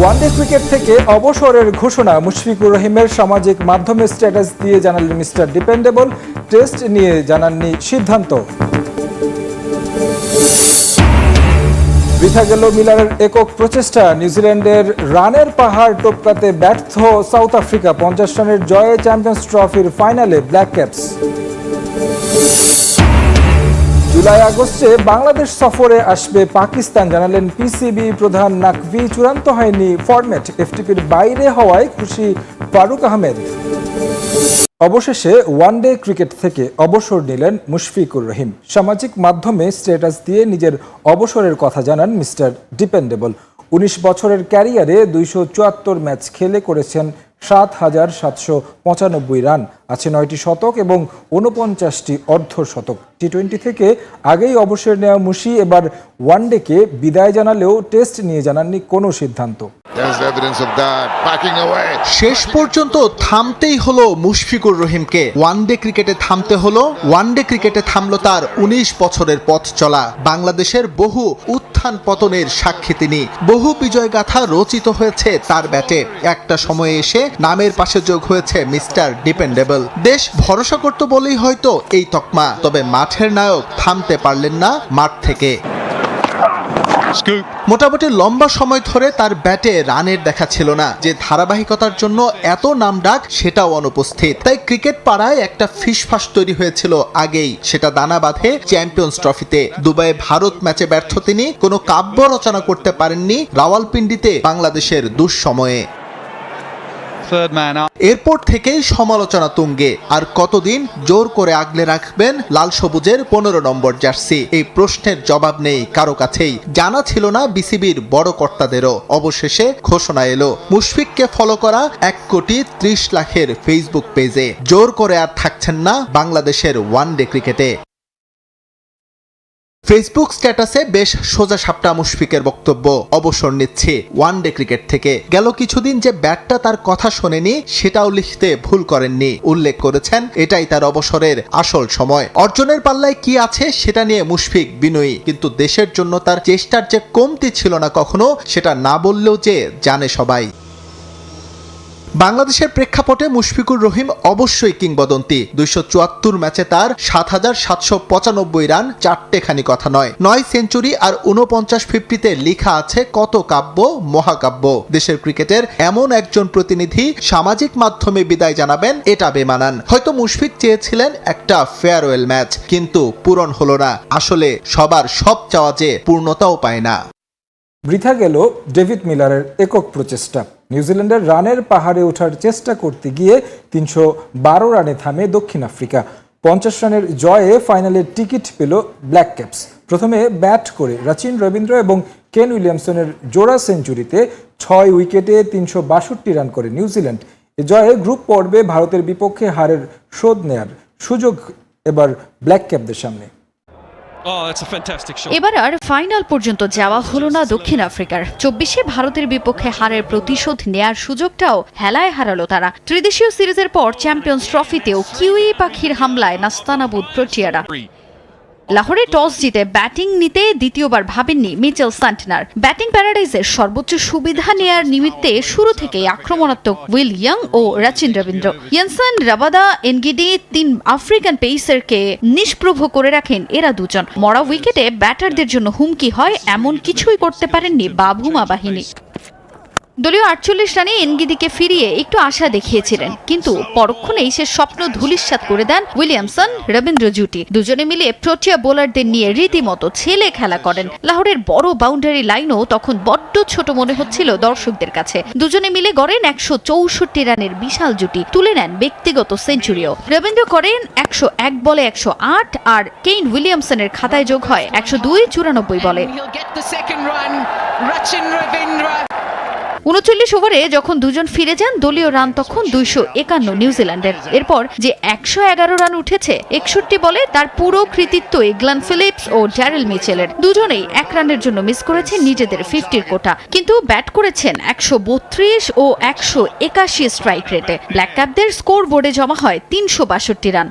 One day cricket থেকে অবসরের ঘোষণা মুশফিকুর রহিমের সামাজিক মাধ্যমে স্ট্যাটাস দিয়ে জানালেন মিস্টার ডিপেন্ডেবল টেস্ট নিয়ে জানাননি সিদ্ধান্ত। বৃথা গেল মিলারের একক প্রচেষ্টা। নিউজিল্যান্ডের রানের পাহাড় টপকাতে ব্যর্থ সাউথ আফ্রিকা। পঞ্চাশ রানের জয়ে চ্যাম্পিয়ন্স ট্রফির ফাইনালে ব্ল্যাক ক্যাপস জুলাই আগস্টে বাংলাদেশ সফরে আসবে পাকিস্তান, জানালেন পিসিবি প্রধান নাকভি। চূড়ান্ত হয়নি ফরম্যাট এফটিপির বাইরে হওয়ায় খুশি ফারুক আহমেদ। অবশেষে ওয়ানডে ক্রিকেট থেকে অবসর নিলেন মুশফিকুর রহিম। সামাজিক মাধ্যমে স্ট্যাটাস দিয়ে নিজের অবসরের কথা জানান মিস্টার ডিপেন্ডেবল। উনিশ বছরের ক্যারিয়ারে দুইশো চুয়াত্তর ম্যাচ খেলে করেছেন সাত হাজার সাতশো পঁচানব্বই রান। আছে নয়টি শতক এবং উনপঞ্চাশটি অর্ধ শতক টি টোয়েন্টি থেকে আগেই অবসর নেওয়া মুশি এবার ওয়ানডেকে বিদায় জানালেও টেস্ট নিয়ে জানাননি কোনো সিদ্ধান্ত. শেষ পর্যন্ত থামতেই হলো মুশফিকুর রহিমকে। ওয়ানডে ক্রিকেটে থামতে হলো ওয়ানডে ক্রিকেটে থামলো তার উনিশ বছরের পথ চলা। বাংলাদেশের বহু উত্থান পতনের সাক্ষী তিনি। বহু বিজয় গাথা রচিত হয়েছে তার ব্যাটে। একটা সময়ে এসে নামের পাশে যোগ হয়েছে মিস্টার ডিপেন্ডেবল। দেশ ভরসা করত বলেই হয়তো এই তকমা। তবে মাঠের নায়ক থামতে পারলেন না মাঠ থেকে। মোটামুটি লম্বা সময় ধরে তার ব্যাটে রানের দেখা ছিল না। যে ধারাবাহিকতার জন্য এত নাম ডাক সেটাও অনুপস্থিত। তাই ক্রিকেট পাড়ায় একটা ফিসফাস তৈরি হয়েছিল আগেই। সেটা দানা বাঁধে চ্যাম্পিয়ন্স ট্রফিতে। দুবাই ভারত ম্যাচে ব্যর্থ তিনি। কোনো কাব্য রচনা করতে পারেননি রাওয়ালপিন্ডিতে বাংলাদেশের দুঃসময়ে. এরপর থেকেই সমালোচনা তুঙ্গে। আর কতদিন জোর করে আগলে রাখবেন লাল সবুজের পনেরো নম্বর জার্সি? এই প্রশ্নের জবাব নেই কারও কাছেই। জানা ছিল না বিসিবির বড় কর্তাদেরও। অবশেষে ঘোষণা এলো, মুশফিককে ফলো করা এক কোটি ত্রিশ লাখের ফেসবুক পেজে জোর করে আর থাকছেন না বাংলাদেশের ওয়ানডে ক্রিকেটে ফেসবুক স্ট্যাটাসে বেশ সোজা সাপটা মুশফিকের বক্তব্য অবসর নিচ্ছে ওয়ান ডে ক্রিকেট থেকে। গেল কিছুদিন যে ব্যাটটা তার কথা শোনেনি, সেটাও লিখতে ভুল করেননি, উল্লেখ করেছেন, এটাই তার অবসরের আসল সময়। অর্জনের পাল্লায় কি আছে সেটা নিয়ে মুশফিক বিনয়ী, কিন্তু দেশের জন্য তার চেষ্টার যে কমতি ছিল না কখনো, সেটা না বললেও যে জানে সবাই। বাংলাদেশের প্রেক্ষাপটে মুশফিকুর রহিম অবশ্যই কিংবদন্তি। দুইশো চুয়াত্তর ম্যাচে তার সাত হাজার সাতশো পঁচানব্বই রান, চারটেখানি কথা নয়। নয় সেঞ্চুরি আর উনপঞ্চাশ ফিফটিতে লেখা আছে কত কাব্য, মহাকাব্য। দেশের ক্রিকেটের এমন একজন প্রতিনিধি সামাজিক মাধ্যমে বিদায় জানাবেন, এটা বেমানান। হয়তো মুশফিক চেয়েছিলেন একটা ফেয়ারওয়েল ম্যাচ কিন্তু পূরণ হলো না। আসলে সবার সব চাওয়া যে পূর্ণতাও পায় না। বৃথা গেল ডেভিড মিলারের একক প্রচেষ্টা। নিউজিল্যান্ডের রানের পাহাড়ে ওঠার চেষ্টা করতে গিয়ে তিনশো বারো রানে থামে দক্ষিণ আফ্রিকা। পঞ্চাশ রানের জয়ে ফাইনালের টিকিট পেল ব্ল্যাক ক্যাপস। প্রথমে ব্যাট করে রাচিন রবীন্দ্র এবং কেন উইলিয়ামসনের জোড়া সেঞ্চুরিতে ছয় উইকেটে তিনশো বাষট্টি রান করে নিউজিল্যান্ড। এ জয়ে গ্রুপ পর্বে ভারতের বিপক্ষে হারের শোধ নেয়ার সুযোগ এবার ব্ল্যাক ক্যাপদের সামনে। এবার আর ফাইনাল পর্যন্ত যাওয়া হলো না দক্ষিণ আফ্রিকার। চব্বিশে ভারতের বিপক্ষে হারের প্রতিশোধ নেয়ার সুযোগটাও হেলায় হারালো তারা। ত্রিদেশীয় সিরিজের পর চ্যাম্পিয়ন্স ট্রফিতেও কিউই পাখির হামলায় নাস্তানাবুদ প্রোটিয়ারা। লাহোরে টস জিতে ব্যাটিং নিতে দ্বিতীয়বার ভাবেননি মিচেল সান্টনার ব্যাটিং প্যারাডাইজের সর্বোচ্চ সুবিধা নেয়ার নিমিত্তে শুরু থেকেই আক্রমণাত্মক Will Young O Rachin Ravindra. Jansen Rabada Ngidi তিন আফ্রিকান পেইসারকে নিষ্প্রভ করে রাখেন এরা দুজন। মরা উইকেটে ব্যাটারদের জন্য হুমকি হয়, এমন কিছুই করতে পারেননি বাভুমা বাহিনী। দলীয় আটচল্লিশ রানে এনগিদিকে ফিরিয়ে একটু আশা দেখিয়েছিলেন। কিন্তু পরক্ষণেই সে স্বপ্ন ধুলিস্বাত করে দেন উইলিয়ামসন, রবীন্দ্র জুটি। দুজনে মিলে প্রোটিয়া বোলারদের নিয়ে রীতিমতো ছেলে খেলা করেন। লাহোরের বড় বাউন্ডারি লাইনও তখন বড্ড ছোট মনে হচ্ছিল দর্শকদের কাছে। দুজনে মিলে গড়েন একশো চৌষট্টি রানের বিশাল জুটি, তুলে নেন ব্যক্তিগত সেঞ্চুরিও। রবীন্দ্র করেন একশো এক বলে একশো আট, আর কেইন উইলিয়ামসনের খাতায় যোগ হয় একশো দুই চুরানব্বই বলে। উনচল্লিশ ওভারে যখন দুজন ফিরে যান, দলীয় রান তখন দুইশো একান্ন নিউজিল্যান্ডের। এরপর যে একশো এগারো রান উঠেছে, একষট্টি বলে তার পুরো কৃতিত্ব গ্লান ফিলিপস ও ড্যারেল মিচেলের। দুজনেই এক রানের জন্য মিস করেছেন নিজেদের ফিফটির কোটা। কিন্তু ব্যাট করেছেন একশো বত্রিশ ও একশো একাশি স্ট্রাইক রেটে। ব্ল্যাক ক্যাপদের স্কোর বোর্ডে জমা হয় তিনশো বাষট্টি রান।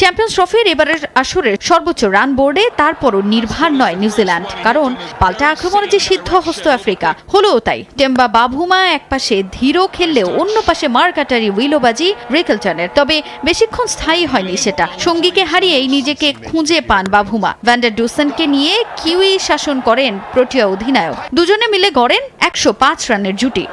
চ্যাম্পিয়ন্স ট্রফির এবারের আসরের সর্বোচ্চ রান বোর্ডে তারপরও নির্ভার নয় নিউজিল্যান্ড। কারণ পাল্টা আক্রমণে যে সিদ্ধ হস্ত আফ্রিকা, হলোও তাই টেম্বা বাভুমা একপাশে ধীর খেললেও অন্য পাশে মার্কাটারি উইলোবাজি রিকেলটনের। তবে বেশিক্ষণ স্থায়ী হয়নি সেটা। সঙ্গীকে হারিয়েই নিজেকে খুঁজে পান বাভুমা ভ্যান্ডার ডুসনকে নিয়ে কিউই শাসন করেন প্রোটিয়া অধিনায়ক। দুজনে মিলে গড়েন একশো পাঁচ রানের জুটি।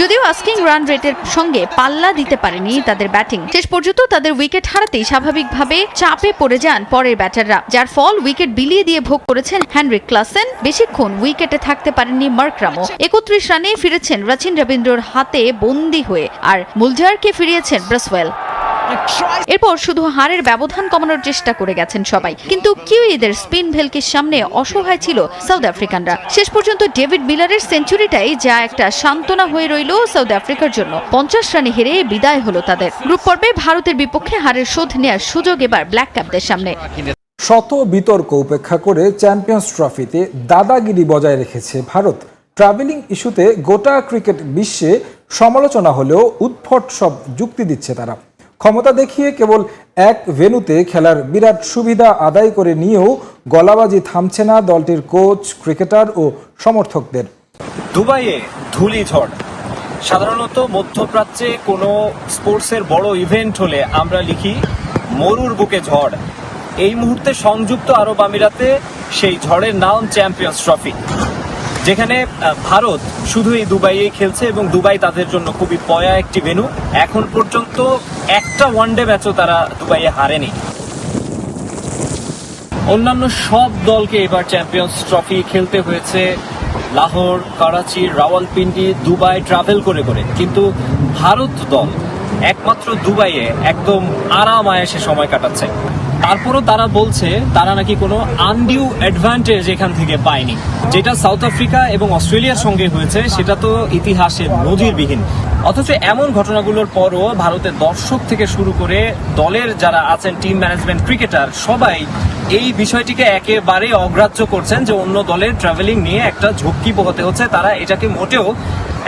যদিও আস্কিং রান রেটের সঙ্গে পাল্লা দিতে পারেনি তাদের ব্যাটিং। শেষ পর্যন্ত তাদের উইকেট হারাতেই স্বাভাবিকভাবে চাপে পড়ে যান পরের ব্যাটাররা, যার ফল উইকেট বিলিয়ে দিয়ে ভোগ করেছেন হ্যানরি ক্লাসেন। বেশিক্ষণ উইকেটে থাকতে পারেননি মার্করামো একত্রিশ রানে ফিরেছেন রচিন রবীন্দ্রর হাতে বন্দি হয়ে, আর মুলজারকে ফিরিয়েছেন ব্রাসওয়েল। এরপর শুধু হারের ব্যবধান কমানোর চেষ্টা করে গেছেন সবাই। কিন্তু কিউইদের স্পিন ভেলকির সামনে অসহায় ছিল সাউথ আফ্রিকানরা। শেষ পর্যন্ত ডেভিড মিলারের সেঞ্চুরিটাই যা একটা সান্ত্বনা হয়ে রইল সাউথ আফ্রিকার জন্য। পঞ্চাশ রানে হেরে বিদায় হলো তাদের। গ্রুপ পর্বে ভারতের বিপক্ষে হারের শোধ নেওয়ার সুযোগ এবার ব্ল্যাক ক্যাপদের সামনে। শত বিতর্ক উপেক্ষা করে চ্যাম্পিয়ন্স ট্রফিতে দাদাগিরি বজায় রেখেছে ভারত। ট্রাভেলিং ইস্যুতে গোটা ক্রিকেট বিশ্বে সমালোচনা হলেও উদ্ভট সব যুক্তি দিচ্ছে তারা। ক্ষমতা দেখিয়ে কেবল এক ভেন্যুতে খেলার বিরাট সুবিধা আদায় করে নিয়েও গলাবাজি থামছে না দলটির কোচ, ক্রিকেটার ও সমর্থকদের। দুবাইয়ে ধুলি ঝড়। সাধারণত মধ্যপ্রাচ্যে কোনো স্পোর্টসের বড় ইভেন্ট হলে আমরা লিখি, মরুর বুকে ঝড়। এই মুহূর্তে সংযুক্ত আরব আমিরাতে সেই ঝড়ের নাম চ্যাম্পিয়ন্স ট্রফি। যেখানে ভারত শুধু এই দুবাইয়ে খেলছে এবং দুবাই তাদের জন্য খুবই পয়া একটি ভেন্যু এখন পর্যন্ত একটা ওয়ানডে ম্যাচও তারা দুবাইয়ে হারেনি। অন্যান্য সব দলকে এবার চ্যাম্পিয়ন্স ট্রফি খেলতে হয়েছে লাহোর, করাচি, রাওয়ালপিন্ডি, দুবাই ট্রাভেল করে করে। কিন্তু ভারত দল একমাত্র দুবাইয়ে একদম আরাম আয়াসে সময় কাটাচ্ছে। তারপরও তারা বলছে তারা নাকি কোনো আনডিউ অ্যাডভান্টেজ এখান থেকে পায়নি। যেটা সাউথ আফ্রিকা এবং অস্ট্রেলিয়ার সঙ্গে হয়েছে, সেটা তো ইতিহাসের নজিরবিহীন। অথচ এমন ঘটনাগুলোর পরও ভারতের দর্শক থেকে শুরু করে দলের যারা আছেন টিম ম্যানেজমেন্ট ক্রিকেটার সবাই এই বিষয়টিকে একেবারে অগ্রাহ্য করছেন যে অন্য দলের ট্রাভেলিং নিয়ে একটা ঝক্কি পোহাতে হচ্ছে। তারা এটাকে মোটেও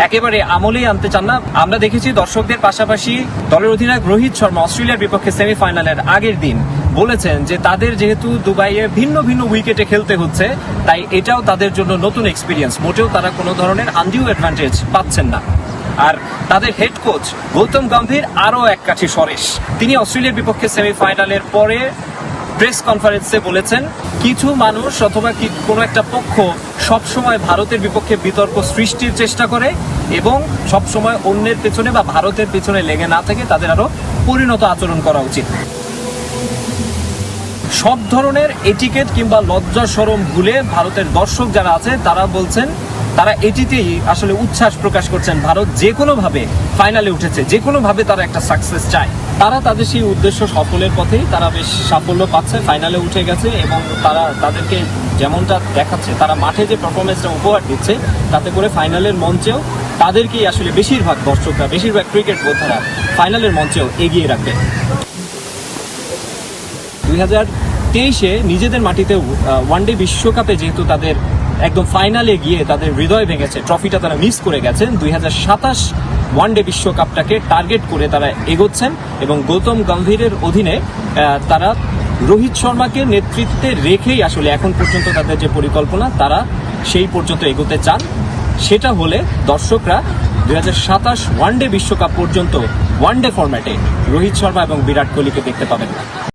একেবারে আমলেই আনতে চান না। আমরা দেখেছি দর্শকদের পাশাপাশি দলের অধিনায়ক রোহিত শর্মা অস্ট্রেলিয়ার বিপক্ষে সেমিফাইনালের আগের দিন বলেছেন যে তাদের যেহেতু দুবাইয়ে ভিন্ন ভিন্ন উইকেটে খেলতে হচ্ছে, তাই এটাও তাদের জন্য নতুন এক্সপিরিয়েন্স মোটেও তারা কোনো ধরনের আন্ডিউ অ্যাডভান্টেজ পাচ্ছেন না। আর তাদের হেড কোচ গৌতম গম্ভীর আরও এক কাঠি সরেশ। তিনি অস্ট্রেলিয়ার বিপক্ষে সেমিফাইনালের পরে প্রেস কনফারেন্সে বলেছেন, কিছু মানুষ অথবা কি কোনো একটা পক্ষ সবসময় ভারতের বিপক্ষে বিতর্ক সৃষ্টির চেষ্টা করে এবং সবসময় অন্যের পেছনে বা ভারতের পেছনে লেগে না থেকে, তাদের আরও পরিণত আচরণ করা উচিত। সব ধরনের এটিকেট কিংবা লজ্জা সরম ভুলে ভারতের দর্শক যারা আছে, তারা বলছেন, তারা এটিতেই আসলে উচ্ছ্বাস প্রকাশ করছেন। ভারত যে কোনোভাবে ফাইনালে উঠেছে যে কোনোভাবে তারা একটা সাকসেস চায়। তারা তাদের সেই উদ্দেশ্য সফলের পথেই তারা বেশ সাফল্য পাচ্ছে ফাইনালে উঠে গেছে এবং তারা তাদেরকে যেমনটা দেখাচ্ছে, তারা মাঠে যে পারফরমেন্সটা উপহার দিচ্ছে, তাতে করে ফাইনালের মঞ্চেও তাদেরকেই আসলে বেশিরভাগ দর্শকরা, বেশিরভাগ ক্রিকেট বোদ্ধারা ফাইনালের মঞ্চেও এগিয়ে রাখবে। দুই তেইশে নিজেদের মাটিতে ওয়ানডে বিশ্বকাপে যেহেতু তাদের একদম ফাইনালে গিয়ে তাদের হৃদয় ভেঙেছে ট্রফিটা তারা মিস করে গেছেন, দুই হাজার সাতাশ ওয়ানডে বিশ্বকাপটাকে টার্গেট করে তারা এগোচ্ছেন এবং গৌতম গম্ভীরের অধীনে তারা রোহিত শর্মাকে নেতৃত্বে রেখেই আসলে এখন পর্যন্ত তাদের যে পরিকল্পনা, তারা সেই পর্যন্ত এগোতে চান। সেটা হলে দর্শকরা দুই হাজার সাতাশ ওয়ানডে বিশ্বকাপ পর্যন্ত ওয়ানডে ফরম্যাটে রোহিত শর্মা এবং বিরাট কোহলিকে দেখতে পাবেন